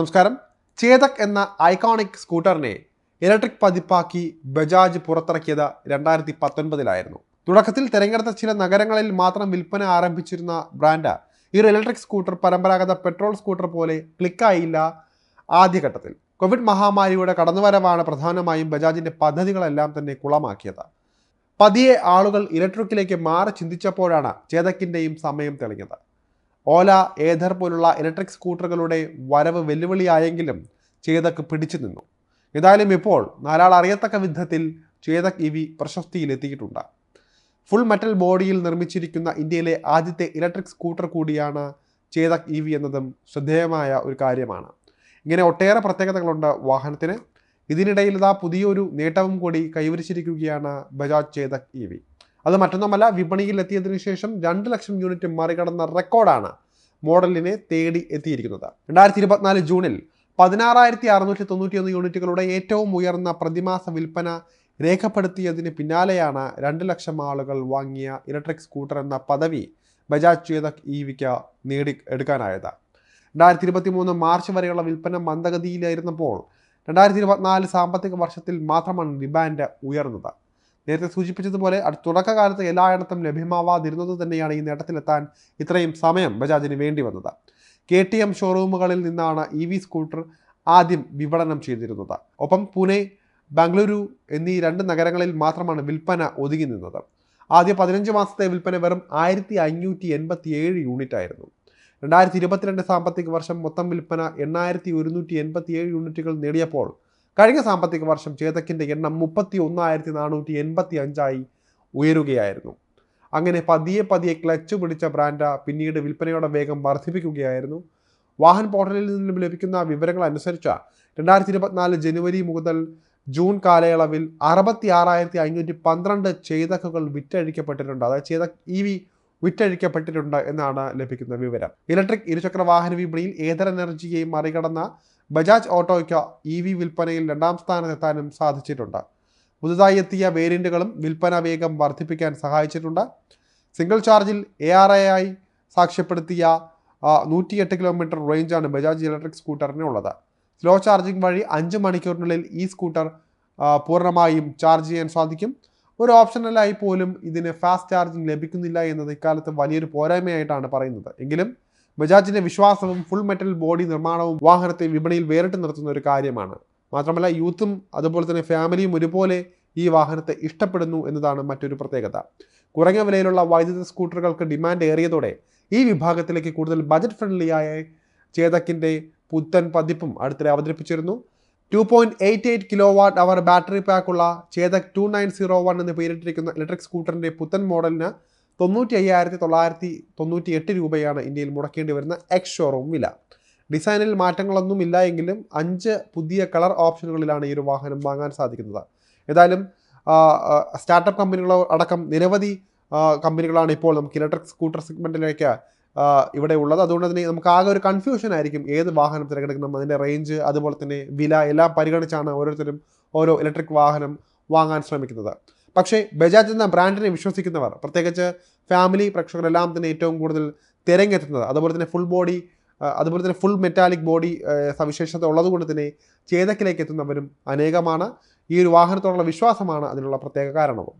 നമസ്കാരം. ചേതക് എന്ന ഐക്കോണിക് സ്കൂട്ടറിനെ ഇലക്ട്രിക് പതിപ്പാക്കി ബജാജ് പുറത്തിറക്കിയത് രണ്ടായിരത്തി പത്തൊൻപതിലായിരുന്നു തുടക്കത്തിൽ തിരഞ്ഞെടുത്ത ചില നഗരങ്ങളിൽ മാത്രം വിൽപ്പന ആരംഭിച്ചിരുന്ന ബ്രാൻഡ് ഈ ഒരു ഇലക്ട്രിക് സ്കൂട്ടർ പരമ്പരാഗത പെട്രോൾ സ്കൂട്ടർ പോലെ ക്ലിക്കായില്ല ആദ്യഘട്ടത്തിൽ. കോവിഡ് മഹാമാരിയുടെ കടന്നുവരവാണ് പ്രധാനമായും ബജാജിന്റെ പദ്ധതികളെല്ലാം തന്നെ കുളമാക്കിയത്. പതിയെ ആളുകൾ ഇലക്ട്രിക്കിലേക്ക് മാറി ചിന്തിച്ചപ്പോഴാണ് ചേതക്കിന്റെയും സമയം തെളിഞ്ഞത്. ഓല ഏധർ പോലുള്ള ഇലക്ട്രിക് സ്കൂട്ടറുകളുടെ വരവ് വെല്ലുവിളിയായെങ്കിലും ചേതക് പിടിച്ചു നിന്നു. ഏതായാലും ഇപ്പോൾ നാലാൾ അറിയത്തക്ക വിധത്തിൽ ചേതക് ഇ വി പ്രശസ്തിയിലെത്തിയിട്ടുണ്ട്. ഫുൾ മെറ്റൽ ബോഡിയിൽ നിർമ്മിച്ചിരിക്കുന്ന ഇന്ത്യയിലെ ആദ്യത്തെ ഇലക്ട്രിക് സ്കൂട്ടർ കൂടിയാണ് ചേതക് ഇ വി എന്നതും ശ്രദ്ധേയമായ ഒരു കാര്യമാണ്. ഇങ്ങനെ ഒട്ടേറെ പ്രത്യേകതകളുണ്ട് വാഹനത്തിന്. ഇതിനിടയിൽ ഇതാ പുതിയൊരു നേട്ടവും കൂടി കൈവരിച്ചിരിക്കുകയാണ് ബജാജ് ചേതക് ഇ വി. അത് മറ്റൊന്നുമല്ല വിപണിയിൽ എത്തിയതിനു ശേഷം രണ്ട് ലക്ഷം യൂണിറ്റ് മറികടന്ന റെക്കോർഡാണ് മോഡലിനെ തേടി എത്തിയിരിക്കുന്നത്. രണ്ടായിരത്തി ഇരുപത്തിനാല് ജൂണിൽ പതിനാറായിരത്തി അറുന്നൂറ്റി തൊണ്ണൂറ്റിയൊന്ന് യൂണിറ്റുകളുടെ ഏറ്റവും ഉയർന്ന പ്രതിമാസ വിൽപ്പന രേഖപ്പെടുത്തിയതിന് പിന്നാലെയാണ് രണ്ട് ലക്ഷം ആളുകൾ വാങ്ങിയ ഇലക്ട്രിക് സ്കൂട്ടർ എന്ന പദവി ബജാജ് ചേതക് ഇ വിക്ക് നേടി എടുക്കാനായത്. രണ്ടായിരത്തി ഇരുപത്തി മൂന്ന് മാർച്ച് വരെയുള്ള വിൽപ്പന മന്ദഗതിയിലായിരുന്നപ്പോൾ രണ്ടായിരത്തി ഇരുപത്തിനാല് സാമ്പത്തിക വർഷത്തിൽ മാത്രമാണ് ഡിമാൻഡ് ഉയർന്നത്. നേരത്തെ സൂചിപ്പിച്ചതുപോലെ തുടക്കകാലത്ത് എല്ലായിടത്തും ലഭ്യമാവാതിരുന്നത് തന്നെയാണ് ഈ നേട്ടത്തിലെത്താൻ ഇത്രയും സമയം ബജാജിന് വേണ്ടി വന്നത്. കെ ടി എം ഷോറൂമുകളിൽ നിന്നാണ് ഇ വി സ്കൂട്ടർ ആദ്യം വിപണനം ചെയ്തിരുന്നത്. ഒപ്പം പൂനെ ബാംഗ്ലൂരു എന്നീ രണ്ട് നഗരങ്ങളിൽ മാത്രമാണ് വിൽപ്പന ഒതുങ്ങി നിന്നത്. ആദ്യ പതിനഞ്ച് മാസത്തെ വിൽപ്പന വെറും ആയിരത്തി അഞ്ഞൂറ്റി എൺപത്തി ഏഴ് യൂണിറ്റ് ആയിരുന്നു രണ്ടായിരത്തി ഇരുപത്തിരണ്ട് സാമ്പത്തിക വർഷം മൊത്തം വിൽപ്പന എണ്ണായിരത്തി ഒരുന്നൂറ്റി എൺപത്തി ഏഴ് യൂണിറ്റുകൾ നേടിയപ്പോൾ കഴിഞ്ഞ സാമ്പത്തിക വർഷം ചേതക്കിന്റെ എണ്ണം മുപ്പത്തി ഒന്നായിരത്തി നാനൂറ്റി എൺപത്തി അഞ്ചായി ഉയരുകയായിരുന്നു. അങ്ങനെ പതിയെ പതിയെ ക്ലച്ച് പിടിച്ച ബ്രാൻഡ പിന്നീട് വിൽപ്പനയുടെ വേഗം വർദ്ധിപ്പിക്കുകയായിരുന്നു. വാഹൻ പോർട്ടലിൽ നിന്നും ലഭിക്കുന്ന വിവരങ്ങൾ അനുസരിച്ച് രണ്ടായിരത്തി ഇരുപത്തിനാല് ജനുവരി മുതൽ ജൂൺ കാലയളവിൽ അറുപത്തി ആറായിരത്തി അഞ്ഞൂറ്റി പന്ത്രണ്ട് ചേതക്കുകൾ വിറ്റഴിക്കപ്പെട്ടിട്ടുണ്ട്. അതായത് ചേതക് ഇ വി വിറ്റഴിക്കപ്പെട്ടിട്ടുണ്ട് എന്നാണ് ലഭിക്കുന്ന വിവരം. ഇലക്ട്രിക് ഇരുചക്ര വാഹന വിപണിയിൽ ഏതർ എനർജിയെയും മറികടന്ന ബജാജ് ഓട്ടോയ്ക്ക് ഇ വി വിൽപ്പനയിൽ രണ്ടാം സ്ഥാനത്തെത്താനും സാധിച്ചിട്ടുണ്ട്. പുതുതായി എത്തിയ വേരിയന്റുകളും വിൽപ്പന വേഗം വർദ്ധിപ്പിക്കാൻ സഹായിച്ചിട്ടുണ്ട്. സിംഗിൾ ചാർജിൽ എ ആർ എ ആയി സാക്ഷ്യപ്പെടുത്തിയ നൂറ്റിയെട്ട് കിലോമീറ്റർ റേഞ്ചാണ് ബജാജ് ഇലക്ട്രിക് സ്കൂട്ടറിന് ഉള്ളത്. സ്ലോ ചാർജിംഗ് വഴി അഞ്ച് മണിക്കൂറിനുള്ളിൽ ഈ സ്കൂട്ടർ പൂർണമായും ചാർജ് ചെയ്യാൻ സാധിക്കും. ഒരു ഓപ്ഷണലായി പോലും ഇതിന് ഫാസ്റ്റ് ചാർജിംഗ് ലഭിക്കുന്നില്ല എന്നത് ഇക്കാലത്ത് വലിയൊരു പോരായ്മയായിട്ടാണ് പറയുന്നത്. എങ്കിലും ബജാജിന്റെ വിശ്വാസവും ഫുൾ മെറ്റൽ ബോഡി നിർമ്മാണവും വാഹനത്തെ വിപണിയിൽ വേറിട്ട് നിർത്തുന്ന ഒരു കാര്യമാണ്. മാത്രമല്ല യൂത്തും അതുപോലെ തന്നെ ഫാമിലിയും ഒരുപോലെ ഈ വാഹനത്തെ ഇഷ്ടപ്പെടുന്നു എന്നതാണ് മറ്റൊരു പ്രത്യേകത. കുറഞ്ഞ വിലയിലുള്ള വൈദ്യുത സ്കൂട്ടറുകൾക്ക് ഡിമാൻഡ് ഏറിയതോടെ ഈ വിഭാഗത്തിലേക്ക് കൂടുതൽ ബജറ്റ് ഫ്രണ്ട്ലിയായ ചേതക്കിന്റെ പുത്തൻ പതിപ്പും അടുത്തിടെ അവതരിപ്പിച്ചിരുന്നു. Two point eight eight kilowatt hour battery പാക്കുള്ള Chetak two nine zero one എന്ന് പേരിട്ടിരിക്കുന്ന ഇലക്ട്രിക് സ്കൂട്ടറിന്റെ പുത്തൻ മോഡലിന് തൊണ്ണൂറ്റി അയ്യായിരത്തി തൊള്ളായിരത്തി തൊണ്ണൂറ്റി എട്ട് രൂപയാണ് ഇന്ത്യയിൽ മുടക്കേണ്ടി വരുന്ന എക്സ് ഷോറൂം വില. ഡിസൈനിൽ മാറ്റങ്ങളൊന്നും ഇല്ല എങ്കിലും അഞ്ച് പുതിയ കളർ ഓപ്ഷനുകളിലാണ് ഈ ഒരു വാഹനം വാങ്ങാൻ സാധിക്കുന്നത്. ഏതായാലും സ്റ്റാർട്ടപ്പ് കമ്പനികളോ അടക്കം നിരവധി കമ്പനികളാണ് ഇപ്പോൾ നമുക്ക് ഇലക്ട്രിക് സ്കൂട്ടർ സെഗ്മെന്റിലേക്ക് ഇവിടെ ഉള്ളത്. അതുകൊണ്ട് തന്നെ നമുക്ക് ആകെ ഒരു കൺഫ്യൂഷൻ ആയിരിക്കും ഏത് വാഹനം തിരഞ്ഞെടുക്കണം അതിന്റെ റേഞ്ച് അതുപോലെ തന്നെ വില എല്ലാം പരിഗണിച്ചാണ് ഓരോരുത്തരും ഓരോ ഇലക്ട്രിക് വാഹനം വാങ്ങാൻ ശ്രമിക്കുന്നത്. പക്ഷേ ബജാജ് എന്ന ബ്രാൻഡിനെ വിശ്വസിക്കുന്നവർ പ്രത്യേകിച്ച് ഫാമിലി പ്രേക്ഷകരെല്ലാം തന്നെ ഏറ്റവും കൂടുതൽ തിരഞ്ഞെത്തുന്നത് അതുപോലെ തന്നെ ഫുൾ ബോഡി അതുപോലെ തന്നെ ഫുൾ മെറ്റാലിക് ബോഡി സവിശേഷത ഉള്ളതുകൊണ്ട് തന്നെ ചേതക്കിലേക്ക് എത്തുന്നവരും അനേകമാണ്. ഈ ഒരു വാഹനത്തോടുള്ള വിശ്വാസമാണ് അതിനുള്ള പ്രത്യേക കാരണവും.